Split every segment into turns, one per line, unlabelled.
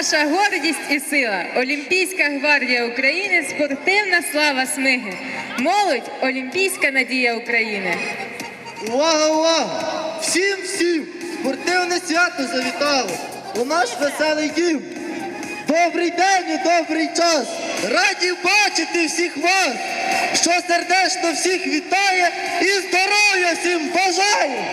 наша гордість і сила. Олімпійська гвардія України, спортивна слава смиги. Молодь Олімпійська надія України.
Увага, увага! Всім, всім! Спортивне свято завітало у наш веселий дім. Добрий день і добрий час! Раді бачити всіх вас, що сердечно всіх вітає і здоров'я всім бажає!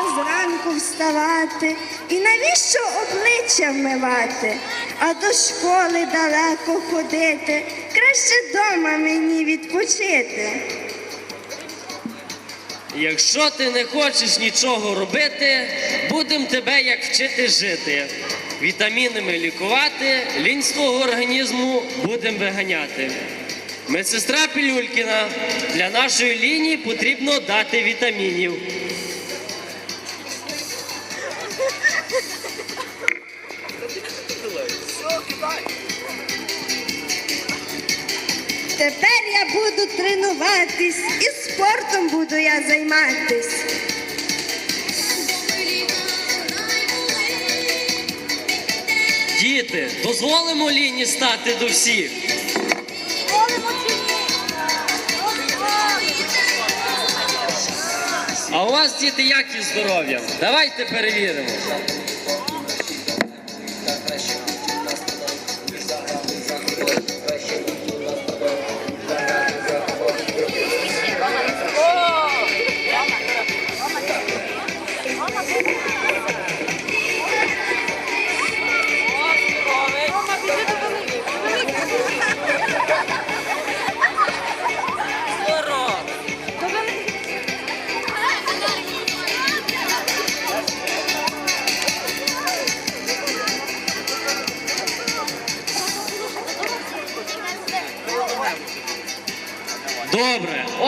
Хочеться зранку вставати і навіщо обличчя вмивати, а до школи далеко ходити, краще дома мені відпочити.
Якщо ти не хочеш нічого робити, будемо тебе як вчити жити. Вітамінами лікувати, лінь свого організму будемо виганяти. Медсестра Пілюлькіна, для нашої лінії потрібно дати вітамінів.
Тепер я буду тренуватись і спортом буду я займатись.
Діти, дозволимо ліні стати до всіх. А у вас, діти, як із здоров'ям? Давайте перевіримо.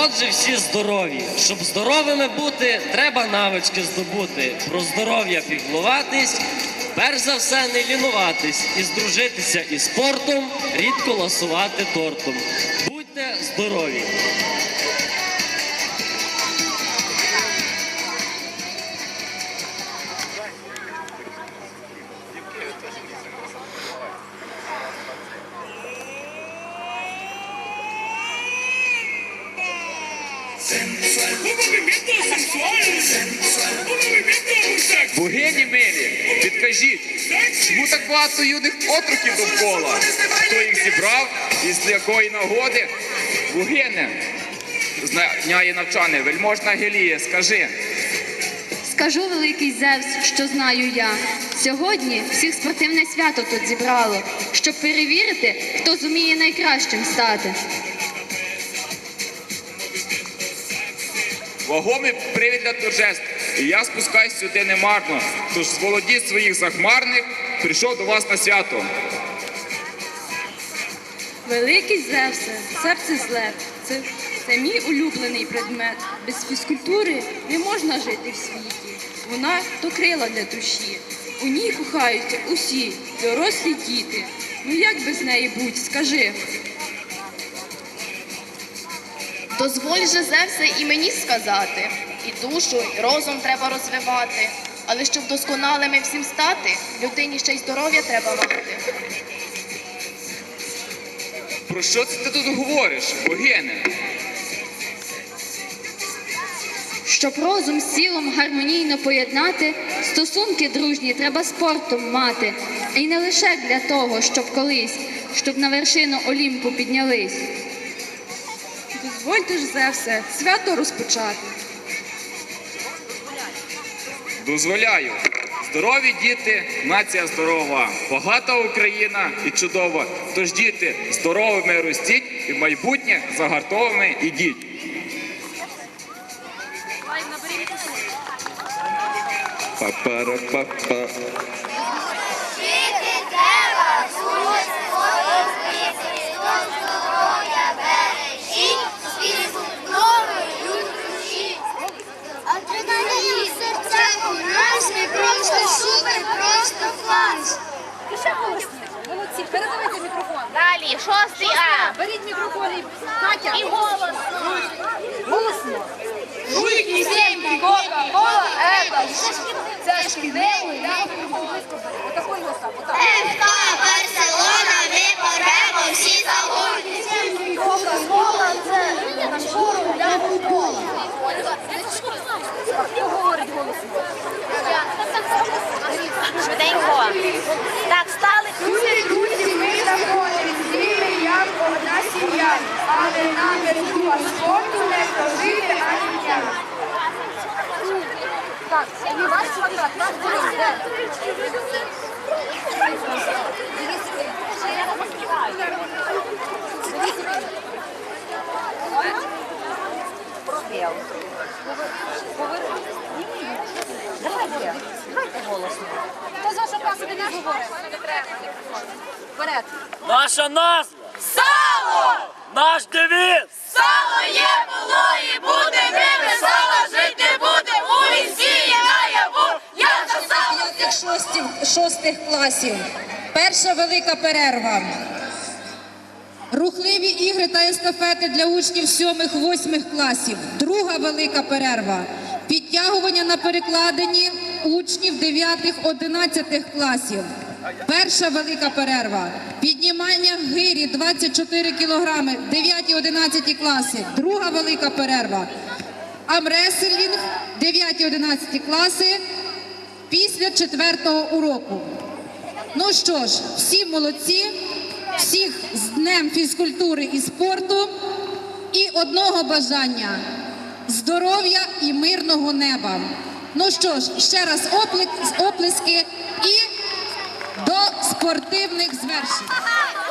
Отже, всі здорові. Щоб здоровими бути, треба навички здобути. Про здоров'я піклуватись, перш за все не лінуватись і здружитися із спортом, рідко ласувати тортом. Будьте здорові!
Богині милі, підкажіть, чому так багато юних отроків довкола? Хто їх зібрав і з якої нагоди? Богине, знає навчане, вельможна Гелія, скажи.
Скажу великий Зевс, що знаю я. Сьогодні всіх спортивне свято тут зібрало, щоб перевірити, хто зуміє найкращим стати.
Вагомий привід для торжеств, і я спускаюсь сюди немарно, тож з володіть своїх захмарних прийшов до вас на свято.
Великий Зевсе, серце зле. Це, це мій улюблений предмет. Без фізкультури не можна жити в світі. Вона то крила для душі. У ній кохаються усі, дорослі діти. Ну як без неї будь, скажи.
Дозволь же Зевсе і мені сказати, і душу, і розум треба розвивати. Але щоб досконалими всім стати, людині ще й здоров'я треба мати.
Про що це ти тут говориш, богине?
Щоб розум з тілом гармонійно поєднати, стосунки дружні треба спортом мати. І не лише для того, щоб колись, щоб на вершину Олімпу піднялись.
Дозвольте ж Зевсе, свято розпочати.
Дозволяю. Здорові діти, нація здорова, багата Україна і чудова. Тож діти здоровими ростіть і майбутнє загартовими ідіть. Па-пара-па-па.
Жити треба, суть свої здоров'я бережіть, фізкультурою душі. Адреналін в серцях у нас не просто супер, просто клас.
Молодці, передавайте мікрофон.
Шостий А.
Беріть мікрофон і Катя.
І голос.
Голосно.
Жуйки, сімки, кока, кола, епа.
Це шкідливо. Отакої ось так. отак.
Без спорту не прожити ані дня.
Так, і ваш квадрат, доріг, де? Пробіл. Давайте, давайте голосно. Хто за що класу не говорить? Вперед.
Наша назва! Сало! Наш девіз!
Сало є, було і буде, ми без сала жити буде, у лісі і наяву, я за сало.
п'ятих шостих, шостих класів. Перша велика перерва. Рухливі ігри та естафети для учнів сьомих, восьмих класів. Друга велика перерва. Підтягування на перекладині учнів дев'ятих, одинадцятих класів. Перша велика перерва. Піднімання гирі 24 кілограми, 9-11 класи. Друга велика перерва. Амреселінг 9-11 класи після четвертого уроку. Ну що ж, всі молодці, всіх з Днем фізкультури і спорту і одного бажання здоров'я і мирного неба. Ну що ж, ще раз оплески і спортивних звершень.